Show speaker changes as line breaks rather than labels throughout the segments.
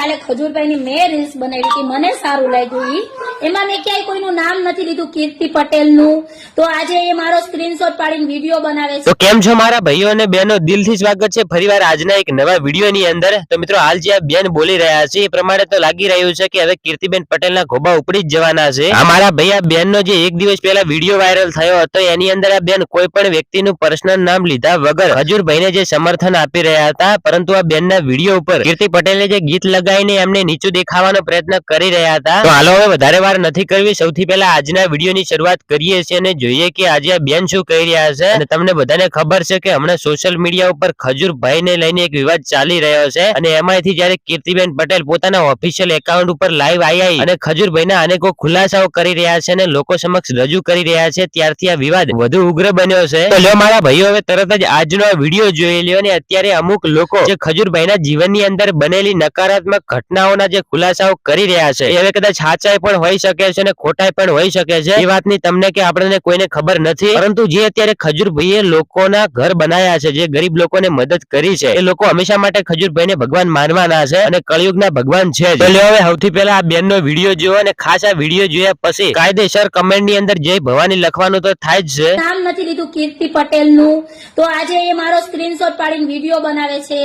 કાલે ખજૂરભાઈની મેં રીલ્સ બનાવી હતી. મને સારું લાગ્યું ઈ. એમાં મેં ક્યાંય કોઈનું નામ નથી લીધું, કીર્તિ પટેલનું. તો આજે એ મારો સ્ક્રીનશોટ પાડીને વીડિયો બનાવે છે.
તો કેમ છો મારા ભાઈઓ અને બહેનો? દિલથી સ્વાગત છે ફરીવાર આજના એક નવા વિડીયોની અંદર. તો મિત્રો, હાલ જે આ બેન બોલી રહ્યા છે, એ પ્રમાણે તો લાગી રહ્યું છે કે હવે કીર્તિબેન પટેલના ખોબા ઉપડી જ જવાના છે. મારા ભાઈ, આ બેનનો જે એક દિવસ પહેલા વીડિયો વાયરલ થયો હતો, એની અંદર આ બેન કોઈ પણ વ્યક્તિનું પર્સનલ નામ લીધા વગર હજુરભાઈને જે સમર્થન આપી રહ્યા હતા, પરંતુ આ બેનના વીડિયો ઉપર કીર્તિ પટેલે જે ગીત લગાવીને એમને નીચું દેખાવાનો પ્રયત્ન કરી રહ્યા હતા. તો હાલો હવે વધારે વાર નથી કરવી. સૌથી પહેલા આજના વિડીયોની શરૂઆત કરીએ છીએ અને જોઈએ કે આજે આ બેન શું કહી રહ્યા છે. અને તમને બધાને ખબર છે કે હમણાં સોશિયલ મીડિયા ઉપર ખજૂરભાઈ ને લઈને એક વિવાદ ચાલી રહ્યો છે. અને એમાંથી જ્યારે કીર્તિબેન પટેલ પોતાના ઓફિશિયલ એકાઉન્ટ ઉપર લાઈવ આવી અને અને ખજૂરભાઈના અનેકો ખુલાસાઓ કરી રહ્યા છે અને લોકો સમક્ષ રજૂ કરી રહ્યા છે, ત્યારથી આ વિવાદ વધુ ઉગ્ર બન્યો છે. તો મારા ભાઈઓ, હવે તરત જ આજનો આ વીડિયો જોઈ લ્યો અને અત્યારે અમુક લોકો જે ખજૂરભાઈના જીવનની અંદર બનેલી નકારાત્મક ઘટનાઓના જે ખુલાસાઓ કરી રહ્યા છે હવે કદાચ સાચાઈ પણ હોઈ શકે છે અને ખોટાઈ પણ હોઈ શકે છે. એ વાતની તમને કે આપણને કોઈને ખબર નથી. પરંતુ જે અત્યારે ખજૂરભાઈએ લોકોના ઘર બનાવ્યા છે, જે ગરીબ લોકોને મદદ કરી છે, એ લોકો હંમેશા માટે ખજૂરભાઈને ભગવાન માનવાના છે અને કળિયુગના ભગવાન છે. હવે સૌથી પહેલા આ બેનનો વીડિયો જોયો અને ખાસ આ વીડિયો જોયા પછી કાયદેસર કમેન્ટની અંદર જય ભવાની લખવાનું તો થાય જ છે.
નામ નથી લીધું કીર્તિ પટેલનું. તો આજે એ મારો સ્ક્રીનશોટ પાડીને વીડિયો બનાવે છે.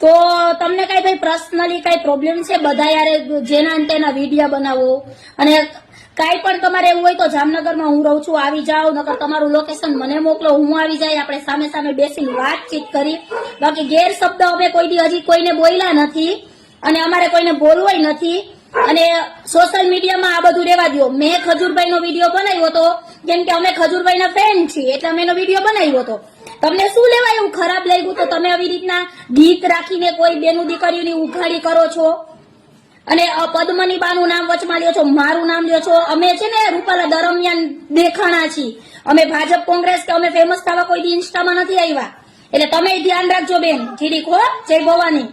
તો તમને કઈ ભાઈ પર્સનલી કઈ પ્રોબ્લેમ છે? બધા યારે જેના તેના વીડિયો બનાવો. અને કાંઈ પણ તમારે એવું હોય તો જામનગરમાં હું રહું છું, આવી જાઓ, નકર તમારું લોકેશન મને મોકલો, હું આવી જાય, આપણે સામે સામે બેસીને વાતચીત કરી. બાકી ગેરશબ્દ અમે કોઈ દી હજી કોઈને બોલ્યા નથી અને અમારે કોઈને બોલવાય નથી. અને સોશિયલ મીડિયામાં આ બધું રેવા દો મેં ખજૂરભાઈ નો વીડિયો બનાવ્યો હતો, કેમ કે અમે ખજૂરભાઈ ના ફેન છીએ, એટલે અમે એનો વીડિયો બનાવ્યો હતો. તમને શું લેવા એવું ખરાબ લાગ્યું? તો તમે આવી રીતના ગીત રાખીને કોઈ બેનું દીકરીઓની ઉઘાડી કરો છો? અને પદ્મની બાનું નામ વચમાં લ્યો છો, મારું નામ લ્યો છો. અમે છે ને રૂપાલા દરમિયાન દેખાણા છીએ. અમે ભાજપ, કોંગ્રેસ કે અમે ફેમસ થવા કોઈ ઇન્સ્ટામાં નથી આવ્યા. એટલે તમે ધ્યાન રાખજો બેન. જીરીક હો, જય ભવાની.